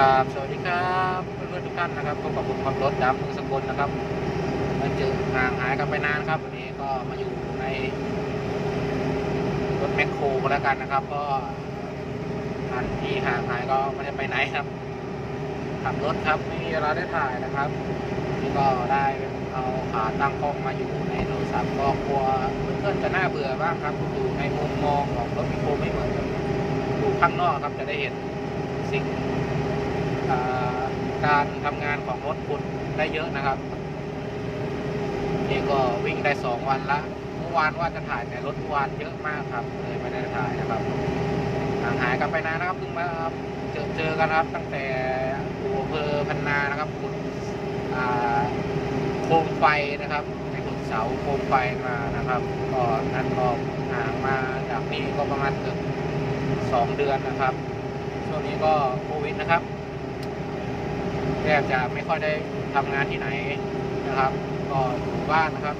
ครับ สวัสดีครับเพื่อนๆทุกท่านนะครับพบกับผมขับรถดำเมืองสกลนะครับมาเจอห่างหายกันไปนานครับ วันนี้ก็มาอยู่ในรถแมคโครแล้วกันนะครับ ก็อันที่ห่างหายก็ไม่ได้ไปไหนครับขับรถครับไม่มีเวลาได้ถ่ายนะครับนี่ก็ได้เอาขาตั้งกล้องมาอยู่ในโทรศัพท์ก็กลัวเพื่อนๆจะน่าเบื่อบ้างครับอยู่ในมุมมองของรถแมคโครไม่เหมือนกับอยู่ข้างนอกครับจะได้เห็นสิ่ง การทำงานของรถคุณได้เยอะนะครับ นี่ก็วิ่งได้สองวันละเมื่อวานว่าจะถ่ายแต่รถวานเยอะมากครับเลยไม่ได้ถ่ายนะครับห่างหายกันไปนานนะครับเพิ่งมาเจอเจอกันนะครับ ตั้งแต่หัวอำเพอพันนานะครับขุดอ่าโคมไฟนะครับไปขุดเสาโคมไฟมานะครับก็นั่นก็ห่างมาจากนี่ก็ประมาณเกือบสองเดือนนะครับ ช่วงนี้ก็โควิดนะครับ แทบจะไม่ค่อยได้ทำงานที่ไหนนะครับ ก็อยู่บ้านนะครับ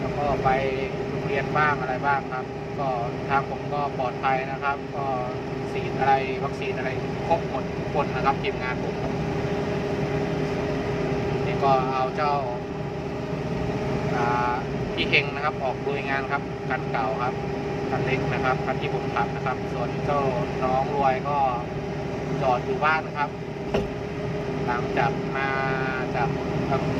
แล้วก็ไปโรงเรียนบ้างอะไรบ้างครับ ก็ทางผมก็ปลอดภัยนะครับ ก็ฉีดอะไรวัคซีนอะไรครบหมดทุกคนนะครับทีมงานผมนี่ก็เอาเจ้าอ่าพี่เฮงนะครับออกลุยงานครับคันเก่าครับคันเล็กนะครับคันที่ผมขับนะครับ ส่วนเจ้าน้องรวยก็จอดอยู่บ้านนะครับ หลังจากมาจาก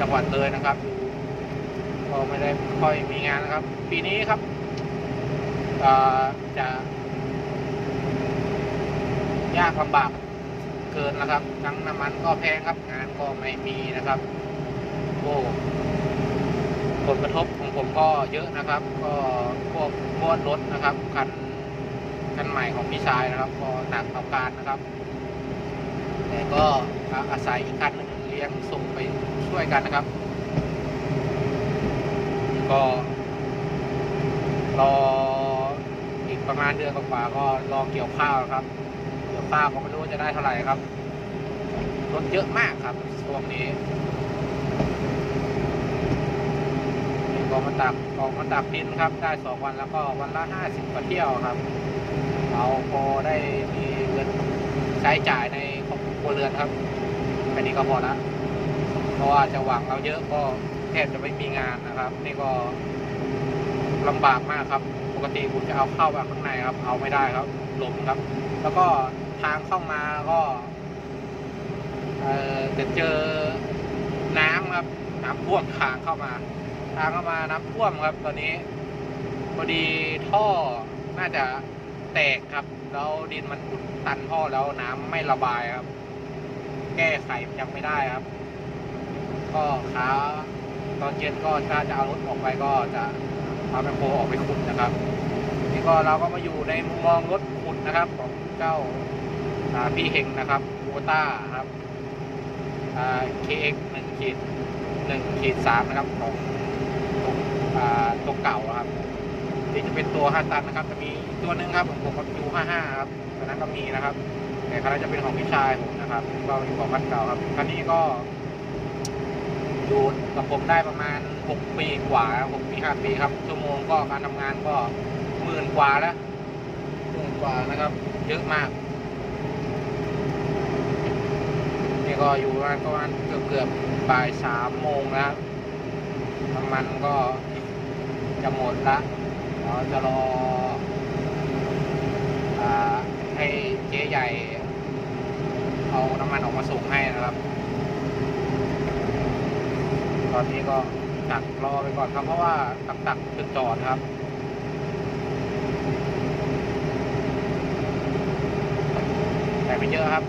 จังหวัดเลยนะครับอยู่ก็ไม่ได้ค่อยมีงานนะครับ ปีนี้ครับจะยากลำบากเกินนะครับ ทั้งน้ำมันก็แพงครับ งานก็ไม่มีนะครับ โอ้ผลกระทบของผมก็เยอะนะครับ ก็พวกพวดรถนะครับคันคันใหม่ของพี่ชายนะครับ ก็หนักต่อการนะครับแต่ก็ อาศัยอีกคันเลี้ยงส่งไปช่วยกันนะครับ ก็รออีกประมาณเดือนกว่าก็รอเกี่ยวข้าวครับ เกี่ยวข้าวก็ไม่รู้จะได้เท่าไหร่ครับรถเยอะมากครับช่วงนี้นี่ก็มาตักออกมาตักดินครับ ได้สองวันแล้วก็วันละห้าสิบกว่าเที่ยวครับ เราพอได้มีเงินใช้จ่ายในครอบครัวเรือนครับ แค่นี้ก็พอละเพราะว่าจะหวังเราเยอะก็แทบจะไม่มีงานนะครับ นี่ก็ลำบากมากครับ ปกติผมจะเอาเข้ามาข้างในครับ เอาไม่ได้ครับหลมครับ แล้วก็ทางเข้ามาก็เอ่อจะเจอน้ำครับน้ำท่วมทางเข้ามา ทางเข้ามาน้ำท่วมครับ ตอนนี้พอดีท่อน่าจะแตกครับ แล้วดินมันอุดตันท่อแล้วน้ำไม่ระบายครับ แก้ไขยังไม่ได้ครับ ก็ขาตอนเย็นก็ถ้าจะเอารถออกไปก็จะเอาแมคโครออกไปขุดนะครับนี่ก็เราก็มาอยู่ในมุมมองรถขุดนะครับ ของเจ้าาพี่เฮงนะครับโวต้าครับอ่า KX หนึ่งขีดหนึ่งขีดสามนะครับของตัวเก่าครับนี่จะเป็นตัว 5 ตันนะครับ จะมีตัวหนึ่งครับของผมกับยู55 ครับตัวนั้นก็มีนะครับ แต่คันนั้จะเป็นของพี่ชายผมนะครับก็อยู่ของคันเก่าครับคันนี้ก็อยู่กับผมได้ประมาณ 6 ปีกว่าครับ6ปี5ปีครับ ชั่วโมงก็การทำงานก็หมื่นกว่าแล้วหมื่นกว่านะครับ เยอะมาก นี่ก็อยู่ประมาณประมาณเกือบเกือบบ่ายสามโมงแล้วครับน้ำมันก็จะหมดละเราจะรออ่า จ๊ใหญ่ เอาน้ำมันออกมาส่งให้นะครับ ตอนนี้ก็ตักรอไปก่อนครับเพราะว่าตักตักจุดจอดครับแต่ไม่เยอะครับ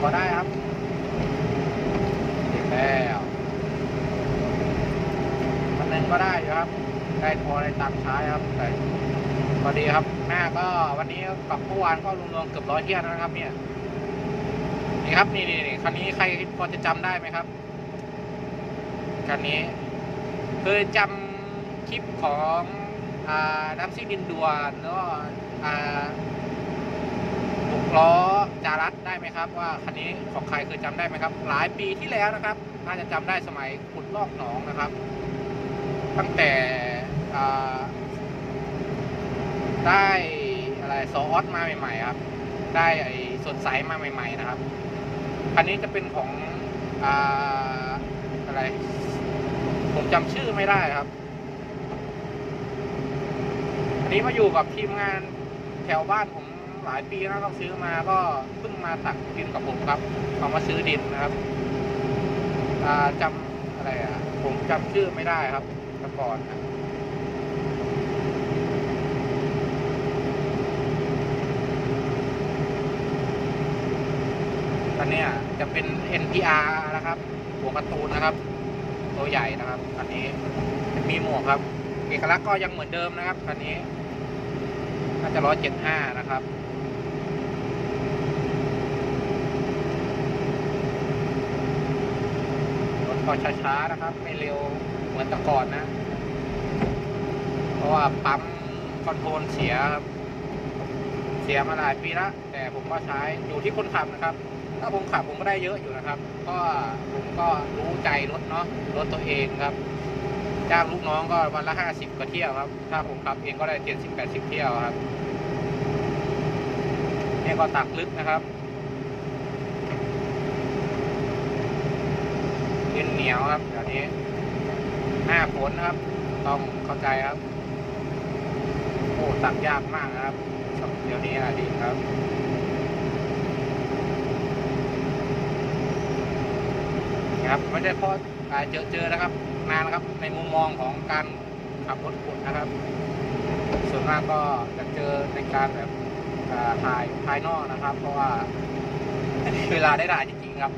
พอได้ครับเสร็จแล้ววันหนึงก็ได้ครับ ได้พอได้ตามใช้ครับแต่ พอดีครับ หน้าก็วันนี้กับเมื่อวานก็รวมๆเกือบร้อยเที่ยวนะครับ เนี่ย นี่ครับ นี่นี่นี่คันนี้ใครพอจะจำได้ไหมครับคันนี้เคยจำคลิปของอ่าน้ำซิ่งดินดวนแล้วก็อ่าหกล้อจารัสได้ไหมครับ ว่าคันนี้ของใครเคยจำได้ไหมครับ หลายปีที่แล้วนะครับน่าจะจำได้สมัยขุดลอกหนองนะครับ ตั้งแต่อ่า ได้อะไรซออสมาใหม่ๆครับ ได้ไอ้สดใสมาใหม่ ๆ นะครับ คันนี้จะเป็นของอ่าอะไร ผมจำชื่อไม่ได้ครับ อันนี้มาอยู่กับทีมงานแถวบ้านผมหลายปีแล้วก็ซื้อมาก็เพิ่งมาตักดินกับผมครับเอามาซื้อดินนะครับจำอะไรอะ ผมจำชื่อไม่ได้ครับต่ก่อนนะ ตอนนี้จะเป็น NPR นะครับหัวการ์ตูนนะครับ ตัวใหญ่นะครับอันนี้มีหมวกครับเอกลักษณ์ก็ยังเหมือนเดิมนะครับคันนี้น่าจะร้อยเจ็ดห้านะครับรถก็ช้าๆนะครับ ไม่เร็วเหมือนแต่ก่อนนะ เพราะว่าปั๊มคอนโทรลเสียครับเสียมาหลายปีล้วแต่ผมก็ใช้อยู่ที่คนขับนะครับ ถ้าผมขับผมก็ได้เยอะอยู่นะครับ ก็ผมก็รู้ใจรถเนาะรถตัวเองครับจ้างลูกน้องก็วันละห้าสิบกว่าเที่ยวครับ ถ้าผมขับเองก็ได้เจ็ดสิบแปดสิบเที่ยวครับนี่ก็ตักลึกนะครับดินเหนียวครับเดี๋ยวนี้หน้าฝนครับ ต้องเข้าใจครับ โอ้ตักยากมากนะครับเดี๋ยวนี้อะดีครับ นะครับไม่ได้เพราะอ่าเจอเจอนะครับนานนะครับในมุมมองของการขับรถขุดนะครับ ส่วนมากก็จะเจอในการแบบอ่าถ่ายภายนอกนะครับ เพราะว่าเวลาได้ถ่ายจริงๆครับ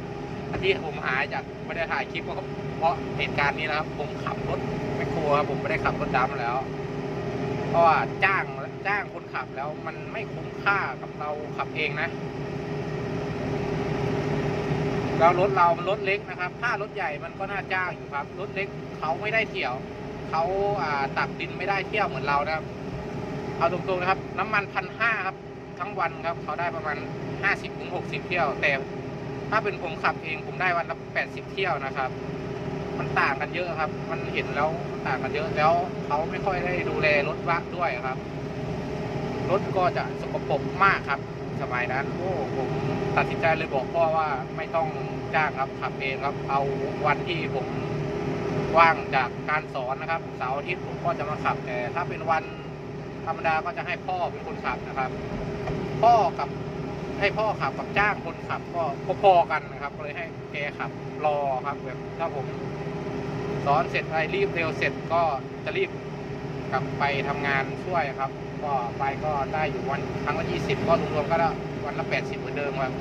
ที่ผมหายจากไม่ได้ถ่ายคลิปก็เพราะเหตุการณ์นี้นะครับ ผมขับรถไม่ครัวครับผมไม่ได้ขับรถดำแล้ว เพราะว่าจ้างจ้างคนขับแล้วมันไม่คุ้มค่ากับเราขับเองนะ แล้วรถเรามันรถเล็กนะครับ ถ้ารถใหญ่มันก็น่าจ้างอยู่ครับ รถเล็กเขาไม่ได้เที่ยวเขาอ่าตักดินไม่ได้เที่ยวเหมือนเรานะครับ เอาตรงๆนะครับ น้ำมันพันห้าครับ ทั้งวันครับ เขาได้ประมาณห้าสิบถึงหกสิบเที่ยว แต่ถ้าเป็นผมขับเองผมได้วันละแปดสิบเที่ยวนะครับ มันต่างกันเยอะครับ มันเห็นแล้วต่างกันเยอะแล้วเขาไม่ค่อยได้ดูแลรถวักด้วยครับ รถก็จะสกปรกมากครับ สมัยนั้นโอ้ผมตัดสินใจเลยบอกพ่อว่าไม่ต้องจ้างครับขับเองครับ เอาวันที่ผมว่างจากการสอนนะครับเสาร์อาทิตย์ผมก็จะมาขับแต่ถ้าเป็นวันธรรมดาก็จะให้พ่อเป็นคนขับนะครับ พ่อกับให้พ่อขับกับจ้างคนขับก็พอๆกันนะครับเลยให้แกขับรอครับแบบถ้าผมสอนเสร็จอะไรรีบเร็วเสร็จก็จะรีบกลับไปทำงานช่วยครับ ก็ไปก็ได้อยู่วันครั้งละยี่สิบก็รวมๆก็ได้วันละแปดสิบเหมือนเดิมครับ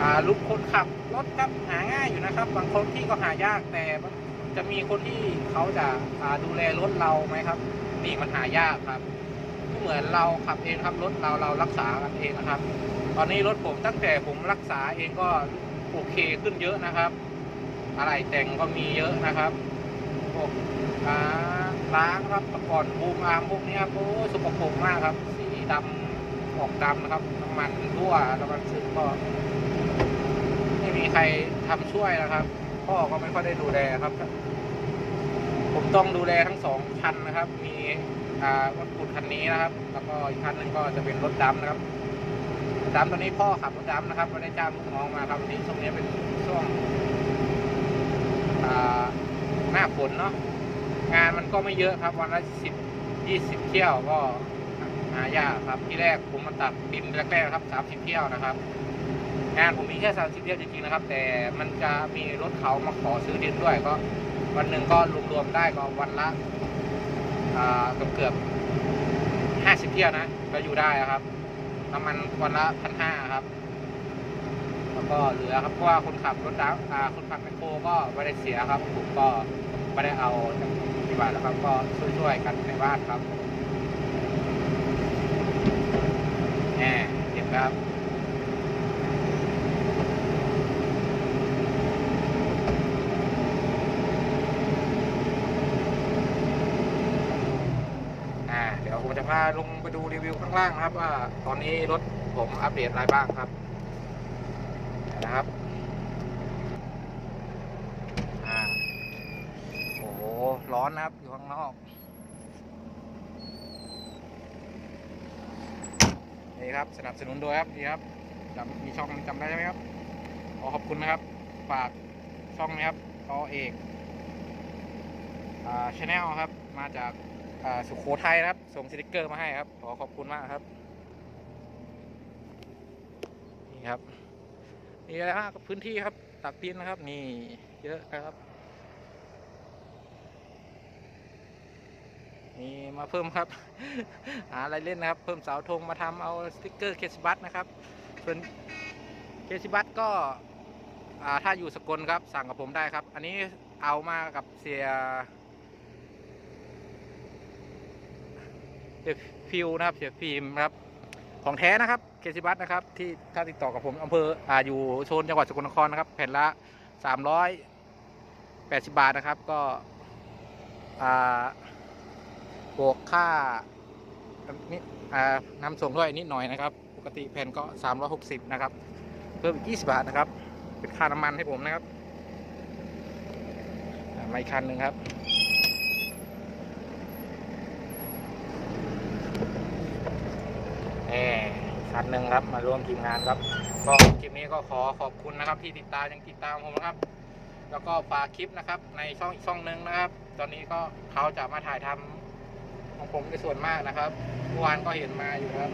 อาลุกคนขับรถครับหาง่ายอยู่นะครับ บางคนที่ก็หายากแต่จะมีคนที่เขาจะอาดูแลรถเราไหมครับ นี่มันหายากครับเหมือนเราขับเองครับรถเราเรารักษากันเองนะครับ ตอนนี้รถผมตั้งแต่ผมรักษาเองก็โอเคขึ้นเยอะนะครับ อะไรแต่งก็มีเยอะนะครับ พวกอ่าล้างครับต่ก่อนบูมอาร์มพวกนี้ยโอ้สกปรกมากครับ สีดำออกดำนะครับน้ำมันรั่วน้ำมันซึมก็ไม่มีใครทำช่วยนะครับพ่อก็ไม่ค่อยได้ดูแลครับ ผมต้องดูแลทั้งสองคันนะครับ มีรถขุดคันนี้นะครับ แล้วก็อีกคันหนึ่งก็จะเป็นรถดำนะครับดำตัวนี้พ่อขับรถดำนะครับไม่ได้จ้างลูกน้องมาครับวันนี้ช่วงนี้เป็นช่วงอ่า หน้าฝนเนาะงานมันก็ไม่เยอะครับวันละสิบยี่สิบเที่ยวก็หายากครับที่แรกผมมาตัดดินแรกๆครับสามสิบเที่ยวนะครับ งานผมมีแค่สามสิบเที่ยวจริงๆนะครับ แต่มันจะมีรถเขามาขอซื้อดินด้วยก็ วันหนึ่งก็รวมๆได้ก็วันละเกือบเกือบห้าสิบเที่ยวนะก็อยู่ได้ครับน้ำมันวันละพันห้าครับ ก็เหลือครับเพราะว่าคนขับรถดับอ่คนขับแมคโครก็ไม่ได้เสียครับผมก็ไม่ได้เอาจากที่บ้านแล้วครับก็ช่วยๆกันในบ้านครับแหมเห็นครับอ่าเดี๋ยวผมจะพาลงไปดูรีวิวข้างล่างครับว่าตอนนี้รถผมอัปเดตอะไรบ้างครับ นะครับอ่าโอ้โหร้อนนะครับ อยู่ข้างนอก นี่ครับสนับสนุนโดยครับนี่ครับจำมีช่องจำได้ไหมครับขอขอบคุณนะครับ ฝากช่องนะครับกอเอกชาแนลครับ มาจากาสุโขทัยครับ ส่งสติกเกอร์มาให้ครับ ขอขอบคุณมากครับ นี่ครับ นี่แหละฮะพื้นที่ครับตักดินนะครับ นี่เยอะครับ นี่มาเพิ่มครับ หาอะไรเล่นนะครับ เพิ่มเสาธงมาทำเอาสติกเกอร์เคสบัตนะครับส่วนเคสบัตก็ถ้าอยู่สกลครับ สั่งกับผมได้ครับ อันนี้เอามากับเสียเสียฟิวนะครับเสียฟิล์มครับ ของแท้นะครับ เคสบัตนะครับที่ถ้าติดต่อกับผมอำเภออ่าอยู่โซนจังหวัดสกลนครนะครับแผ่นละ 380 บาทนะครับก็อ่าบวกค่านี่อ่านำส่งด้วยนิดหน่อยนะครับ ปกติแผ่นก็ 360 นะครับ เพิ่มอีก 20 บาทนะครับ เป็นค่าน้ำมันให้ผมนะครับอ่ามาอีกคันหนึ่งครับ เอ คันหนึ่งครับ มาร่วมทีมงานครับก็คลิปนี้ก็ขอขอบคุณนะครับ ที่ติดตามยังติดตามผมนะครับ แล้วก็ฝากคลิปนะครับ ในช่องอีกช่องหนึ่งนะครับ ตอนนี้ก็เขาจะมาถ่ายทำของผมเป็นส่วนมากนะครับเมื่อวานก็เห็นมาอยู่ครับ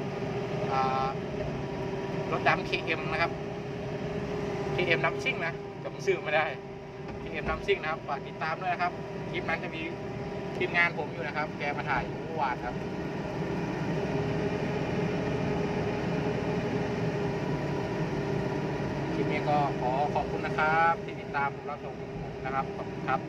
รถดำ KM นะครับ KM น้ำซิ่งนะจำชื่อไม่ได้ KM น้ำซิ่งนะครับฝากติดตามด้วยนะครับคลิปนั้นจะมีทีมงานผมอยู่นะครับ แกมาถ่ายเมื่อวานครับ คลิป นี้ก็ขอขอบคุณนะครับ ที่ติดตามรับชมนะครับ ขอบคุณครับ